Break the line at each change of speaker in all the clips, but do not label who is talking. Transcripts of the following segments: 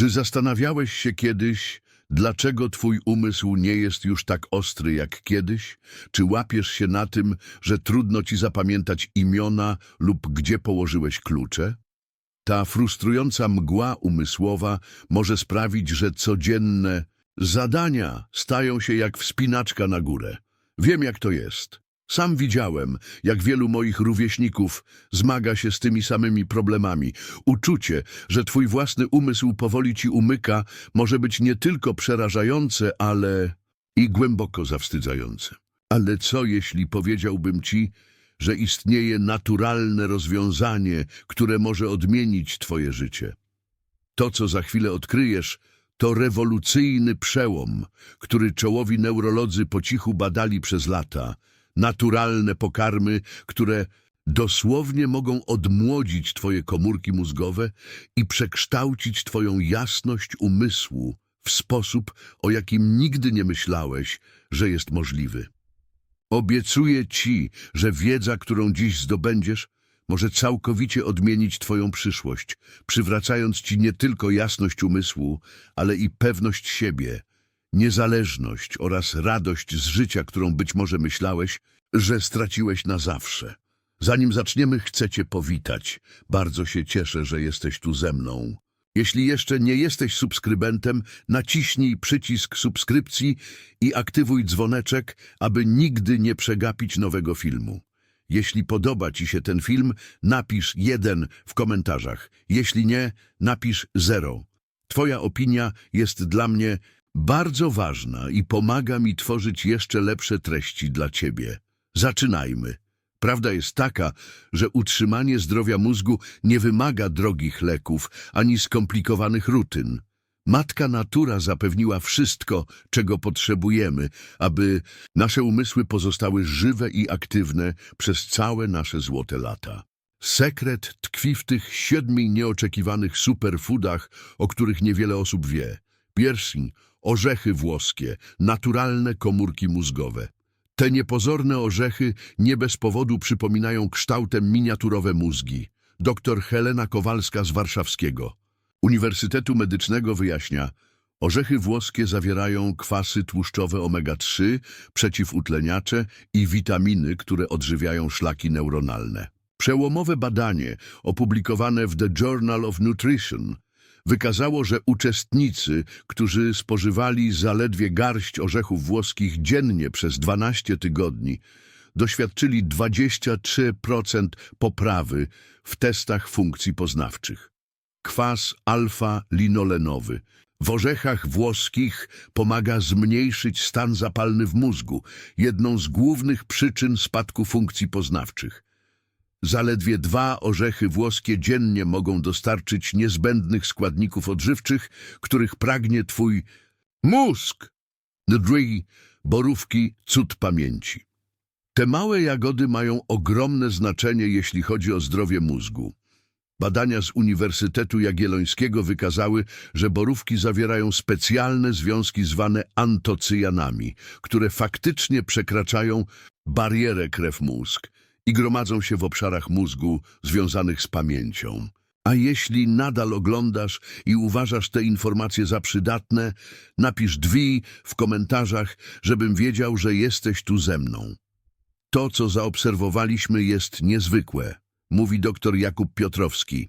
Czy zastanawiałeś się kiedyś, dlaczego twój umysł nie jest już tak ostry jak kiedyś? Czy łapiesz się na tym, że trudno ci zapamiętać imiona lub gdzie położyłeś klucze? Ta frustrująca mgła umysłowa może sprawić, że codzienne zadania stają się jak wspinaczka na górę. Wiem, jak to jest. Sam widziałem, jak wielu moich rówieśników zmaga się z tymi samymi problemami. Uczucie, że twój własny umysł powoli ci umyka, może być nie tylko przerażające, ale i głęboko zawstydzające. Ale co jeśli powiedziałbym ci, że istnieje naturalne rozwiązanie, które może odmienić twoje życie? To, co za chwilę odkryjesz, to rewolucyjny przełom, który czołowi neurolodzy po cichu badali przez lata. Naturalne pokarmy, które dosłownie mogą odmłodzić twoje komórki mózgowe i przekształcić twoją jasność umysłu w sposób, o jakim nigdy nie myślałeś, że jest możliwy. Obiecuję ci, że wiedza, którą dziś zdobędziesz, może całkowicie odmienić twoją przyszłość, przywracając ci nie tylko jasność umysłu, ale i pewność siebie, niezależność oraz radość z życia, którą być może myślałeś, że straciłeś na zawsze. Zanim zaczniemy, chcę cię powitać. Bardzo się cieszę, że jesteś tu ze mną. Jeśli jeszcze nie jesteś subskrybentem, naciśnij przycisk subskrypcji i aktywuj dzwoneczek, aby nigdy nie przegapić nowego filmu. Jeśli podoba Ci się ten film, napisz jeden w komentarzach. Jeśli nie, napisz zero. Twoja opinia jest dla mnie bardzo ważna i pomaga mi tworzyć jeszcze lepsze treści dla Ciebie. Zaczynajmy. Prawda jest taka, że utrzymanie zdrowia mózgu nie wymaga drogich leków ani skomplikowanych rutyn. Matka natura zapewniła wszystko, czego potrzebujemy, aby nasze umysły pozostały żywe i aktywne przez całe nasze złote lata. Sekret tkwi w tych siedmiu nieoczekiwanych superfoodach, o których niewiele osób wie. Pierwszy orzechy włoskie, naturalne komórki mózgowe. Te niepozorne orzechy nie bez powodu przypominają kształtem miniaturowe mózgi. Dr Helena Kowalska z Warszawskiego. Uniwersytetu Medycznego wyjaśnia, orzechy włoskie zawierają kwasy tłuszczowe omega-3, przeciwutleniacze i witaminy, które odżywiają szlaki neuronalne. Przełomowe badanie opublikowane w The Journal of Nutrition wykazało, że uczestnicy, którzy spożywali zaledwie garść orzechów włoskich dziennie przez 12 tygodni, doświadczyli 23% poprawy w testach funkcji poznawczych. Kwas alfa-linolenowy w orzechach włoskich pomaga zmniejszyć stan zapalny w mózgu, jedną z głównych przyczyn spadku funkcji poznawczych. Zaledwie dwa orzechy włoskie dziennie mogą dostarczyć niezbędnych składników odżywczych, których pragnie twój mózg. Dri, borówki, cud pamięci. Te małe jagody mają ogromne znaczenie, jeśli chodzi o zdrowie mózgu. Badania z Uniwersytetu Jagiellońskiego wykazały, że borówki zawierają specjalne związki zwane antocyjanami, które faktycznie przekraczają barierę krew-mózg i gromadzą się w obszarach mózgu związanych z pamięcią. A jeśli nadal oglądasz i uważasz te informacje za przydatne, napisz drzwi w komentarzach, żebym wiedział, że jesteś tu ze mną. To, co zaobserwowaliśmy, jest niezwykłe, mówi dr Jakub Piotrowski.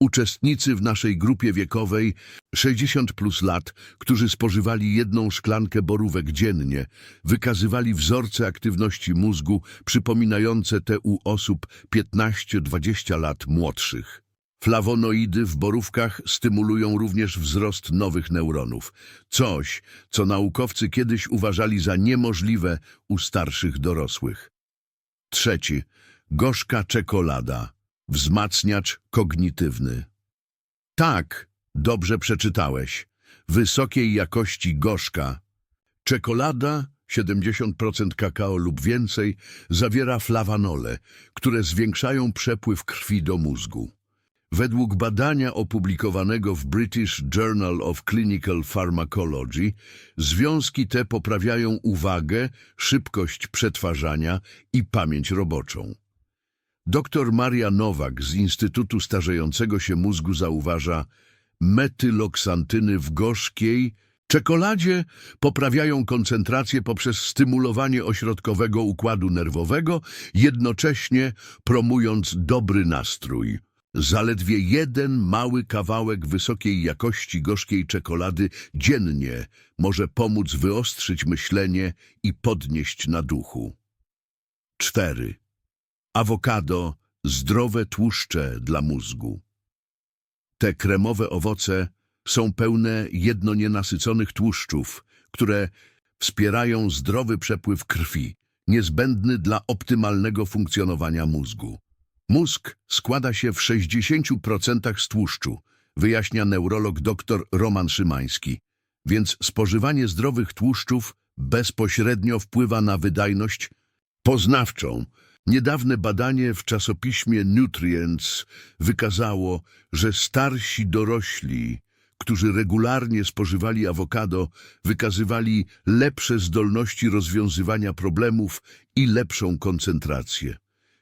Uczestnicy w naszej grupie wiekowej 60 plus lat, którzy spożywali jedną szklankę borówek dziennie, wykazywali wzorce aktywności mózgu przypominające te u osób 15-20 lat młodszych. Flawonoidy w borówkach stymulują również wzrost nowych neuronów. Coś, co naukowcy kiedyś uważali za niemożliwe u starszych dorosłych. Trzeci. Gorzka czekolada. Wzmacniacz kognitywny. Tak, dobrze przeczytałeś. Wysokiej jakości gorzka. Czekolada, 70% kakao lub więcej, zawiera flawanole, które zwiększają przepływ krwi do mózgu. Według badania opublikowanego w British Journal of Clinical Pharmacology, związki te poprawiają uwagę, szybkość przetwarzania i pamięć roboczą. Dr Maria Nowak z Instytutu Starzejącego się Mózgu zauważa, metyloksantyny w gorzkiej czekoladzie poprawiają koncentrację poprzez stymulowanie ośrodkowego układu nerwowego, jednocześnie promując dobry nastrój. Zaledwie jeden mały kawałek wysokiej jakości gorzkiej czekolady dziennie może pomóc wyostrzyć myślenie i podnieść na duchu. 4. Awokado zdrowe tłuszcze dla mózgu. Te kremowe owoce są pełne jednonienasyconych tłuszczów, które wspierają zdrowy przepływ krwi, niezbędny dla optymalnego funkcjonowania mózgu. Mózg składa się w 60% z tłuszczu, wyjaśnia neurolog dr Roman Szymański, więc spożywanie zdrowych tłuszczów bezpośrednio wpływa na wydajność poznawczą. Niedawne badanie w czasopiśmie Nutrients wykazało, że starsi dorośli, którzy regularnie spożywali awokado, wykazywali lepsze zdolności rozwiązywania problemów i lepszą koncentrację.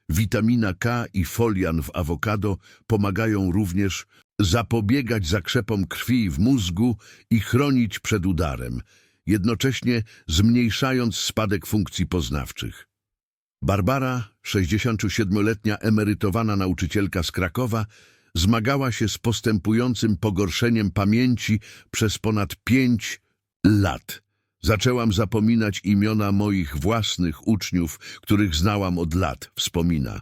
Witamina K i folian w awokado pomagają również zapobiegać zakrzepom krwi w mózgu i chronić przed udarem, jednocześnie zmniejszając spadek funkcji poznawczych. Barbara, 67-letnia emerytowana nauczycielka z Krakowa, zmagała się z postępującym pogorszeniem pamięci przez ponad pięć lat. Zaczęłam zapominać imiona moich własnych uczniów, których znałam od lat, wspomina.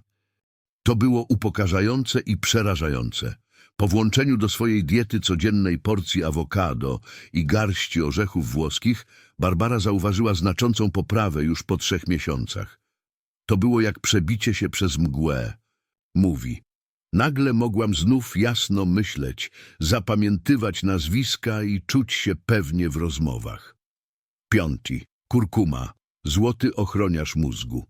To było upokarzające i przerażające. Po włączeniu do swojej diety codziennej porcji awokado i garści orzechów włoskich, Barbara zauważyła znaczącą poprawę już po trzech miesiącach. To było jak przebicie się przez mgłę. Mówi. Nagle mogłam znów jasno myśleć, zapamiętywać nazwiska i czuć się pewnie w rozmowach. Piąty. Kurkuma. Złoty ochroniarz mózgu.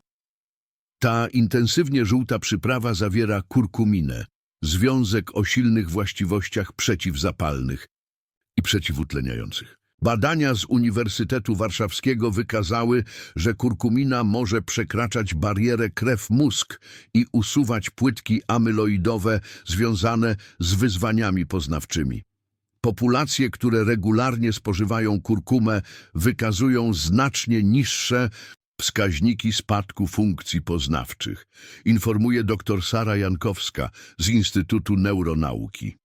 Ta intensywnie żółta przyprawa zawiera kurkuminę, związek o silnych właściwościach przeciwzapalnych i przeciwutleniających. Badania z Uniwersytetu Warszawskiego wykazały, że kurkumina może przekraczać barierę krew-mózg i usuwać płytki amyloidowe związane z wyzwaniami poznawczymi. Populacje, które regularnie spożywają kurkumę, wykazują znacznie niższe wskaźniki spadku funkcji poznawczych, informuje dr Sara Jankowska z Instytutu Neuronauki.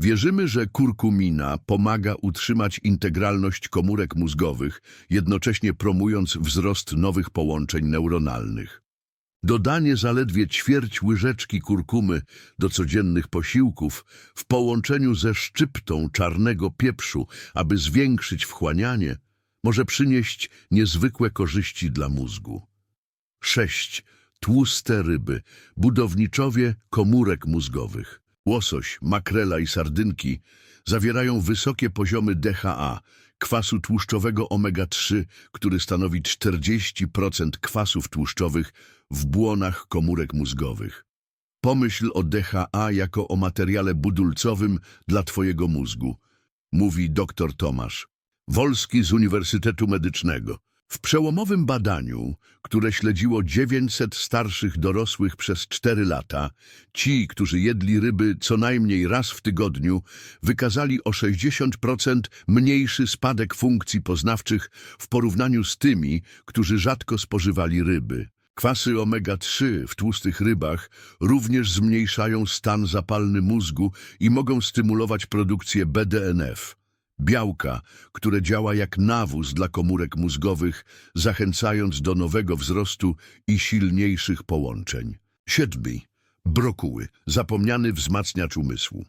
Wierzymy, że kurkumina pomaga utrzymać integralność komórek mózgowych, jednocześnie promując wzrost nowych połączeń neuronalnych. Dodanie zaledwie ćwierć łyżeczki kurkumy do codziennych posiłków w połączeniu ze szczyptą czarnego pieprzu, aby zwiększyć wchłanianie, może przynieść niezwykłe korzyści dla mózgu. 6. Tłuste ryby, budowniczowie komórek mózgowych. Łosoś, makrela i sardynki zawierają wysokie poziomy DHA, kwasu tłuszczowego omega-3, który stanowi 40% kwasów tłuszczowych w błonach komórek mózgowych. Pomyśl o DHA jako o materiale budulcowym dla Twojego mózgu, mówi dr Tomasz. Wolski z Uniwersytetu Medycznego. W przełomowym badaniu, które śledziło 900 starszych dorosłych przez 4 lata, ci, którzy jedli ryby co najmniej raz w tygodniu, wykazali o 60% mniejszy spadek funkcji poznawczych w porównaniu z tymi, którzy rzadko spożywali ryby. Kwasy omega-3 w tłustych rybach również zmniejszają stan zapalny mózgu i mogą stymulować produkcję BDNF białka, które działa jak nawóz dla komórek mózgowych, zachęcając do nowego wzrostu i silniejszych połączeń. Siedmi. Brokuły, zapomniany wzmacniacz umysłu.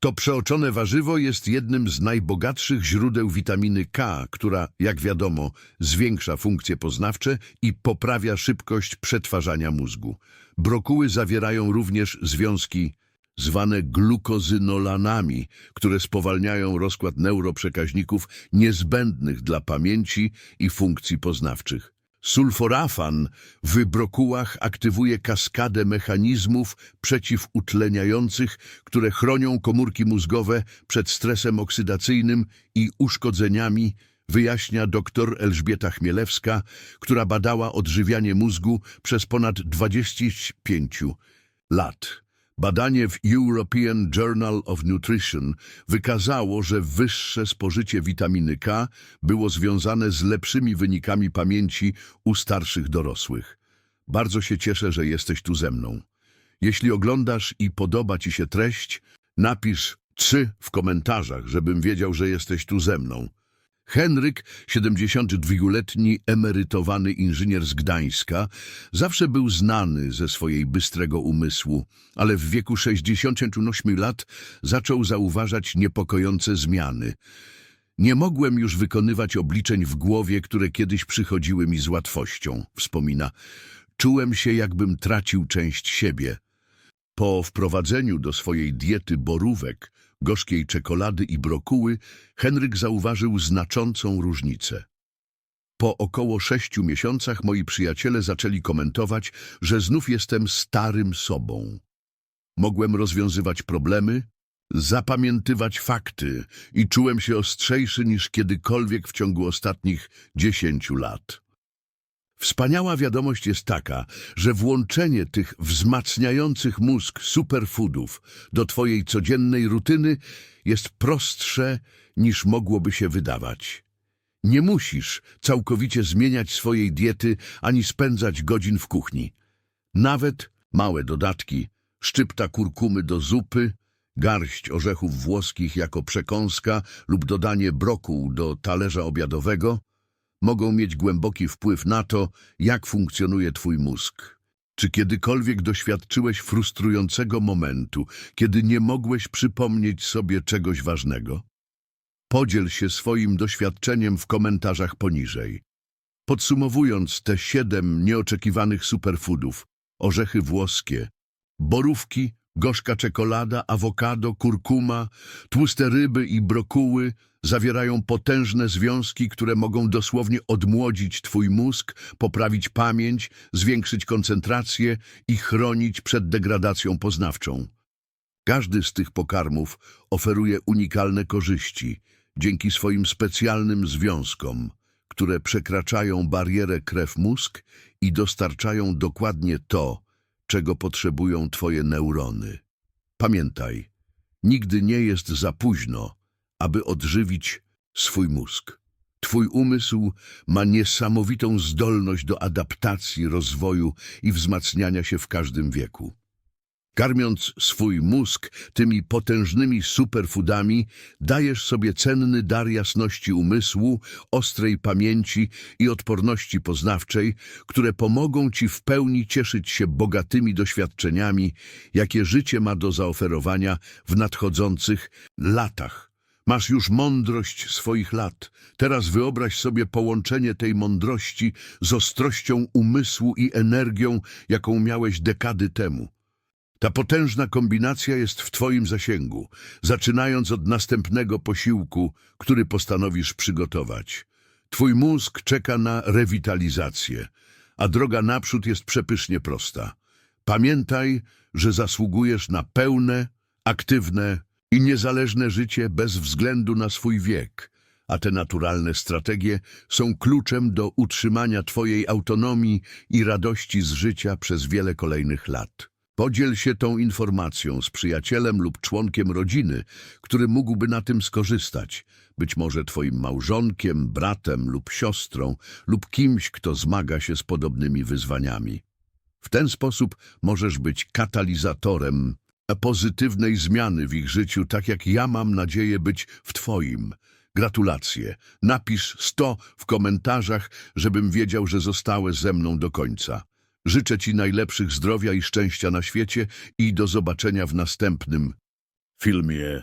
To przeoczone warzywo jest jednym z najbogatszych źródeł witaminy K, która, jak wiadomo, zwiększa funkcje poznawcze i poprawia szybkość przetwarzania mózgu. Brokuły zawierają również związki zwane glukozynolanami, które spowalniają rozkład neuroprzekaźników niezbędnych dla pamięci i funkcji poznawczych. Sulforafan w brokułach aktywuje kaskadę mechanizmów przeciwutleniających, które chronią komórki mózgowe przed stresem oksydacyjnym i uszkodzeniami, wyjaśnia dr Elżbieta Chmielewska, która badała odżywianie mózgu przez ponad 25 lat. Badanie w European Journal of Nutrition wykazało, że wyższe spożycie witaminy K było związane z lepszymi wynikami pamięci u starszych dorosłych. Bardzo się cieszę, że jesteś tu ze mną. Jeśli oglądasz i podoba Ci się treść, napisz 3 w komentarzach, żebym wiedział, że jesteś tu ze mną. Henryk, 72-letni emerytowany inżynier z Gdańska, zawsze był znany ze swojej bystrego umysłu, ale w wieku 68 lat zaczął zauważać niepokojące zmiany. Nie mogłem już wykonywać obliczeń w głowie, które kiedyś przychodziły mi z łatwością, wspomina. Czułem się, jakbym tracił część siebie. Po wprowadzeniu do swojej diety borówek, gorzkiej czekolady i brokuły, Henryk zauważył znaczącą różnicę. Po około sześciu miesiącach moi przyjaciele zaczęli komentować, że znów jestem starym sobą. Mogłem rozwiązywać problemy, zapamiętywać fakty i czułem się ostrzejszy niż kiedykolwiek w ciągu ostatnich dziesięciu lat. Wspaniała wiadomość jest taka, że włączenie tych wzmacniających mózg superfoodów do Twojej codziennej rutyny jest prostsze niż mogłoby się wydawać. Nie musisz całkowicie zmieniać swojej diety ani spędzać godzin w kuchni. Nawet małe dodatki, szczypta kurkumy do zupy, garść orzechów włoskich jako przekąska lub dodanie brokuł do talerza obiadowego mogą mieć głęboki wpływ na to, jak funkcjonuje Twój mózg. Czy kiedykolwiek doświadczyłeś frustrującego momentu, kiedy nie mogłeś przypomnieć sobie czegoś ważnego? Podziel się swoim doświadczeniem w komentarzach poniżej. Podsumowując te siedem nieoczekiwanych superfoodów, orzechy włoskie, borówki, gorzka czekolada, awokado, kurkuma, tłuste ryby i brokuły zawierają potężne związki, które mogą dosłownie odmłodzić Twój mózg, poprawić pamięć, zwiększyć koncentrację i chronić przed degradacją poznawczą. Każdy z tych pokarmów oferuje unikalne korzyści dzięki swoim specjalnym związkom, które przekraczają barierę krew-mózg i dostarczają dokładnie to, czego potrzebują Twoje neurony. Pamiętaj, nigdy nie jest za późno, aby odżywić swój mózg. Twój umysł ma niesamowitą zdolność do adaptacji, rozwoju i wzmacniania się w każdym wieku. Karmiąc swój mózg tymi potężnymi superfoodami, dajesz sobie cenny dar jasności umysłu, ostrej pamięci i odporności poznawczej, które pomogą ci w pełni cieszyć się bogatymi doświadczeniami, jakie życie ma do zaoferowania w nadchodzących latach. Masz już mądrość swoich lat. Teraz wyobraź sobie połączenie tej mądrości z ostrością umysłu i energią, jaką miałeś dekady temu. Ta potężna kombinacja jest w Twoim zasięgu, zaczynając od następnego posiłku, który postanowisz przygotować. Twój mózg czeka na rewitalizację, a droga naprzód jest przepysznie prosta. Pamiętaj, że zasługujesz na pełne, aktywne i niezależne życie bez względu na swój wiek, a te naturalne strategie są kluczem do utrzymania Twojej autonomii i radości z życia przez wiele kolejnych lat. Podziel się tą informacją z przyjacielem lub członkiem rodziny, który mógłby na tym skorzystać, być może Twoim małżonkiem, bratem lub siostrą, lub kimś, kto zmaga się z podobnymi wyzwaniami. W ten sposób możesz być katalizatorem pozytywnej zmiany w ich życiu, tak jak ja mam nadzieję być w Twoim. Gratulacje. Napisz 100 w komentarzach, żebym wiedział, że zostałeś ze mną do końca. Życzę Ci najlepszych zdrowia i szczęścia na świecie i do zobaczenia w następnym filmie.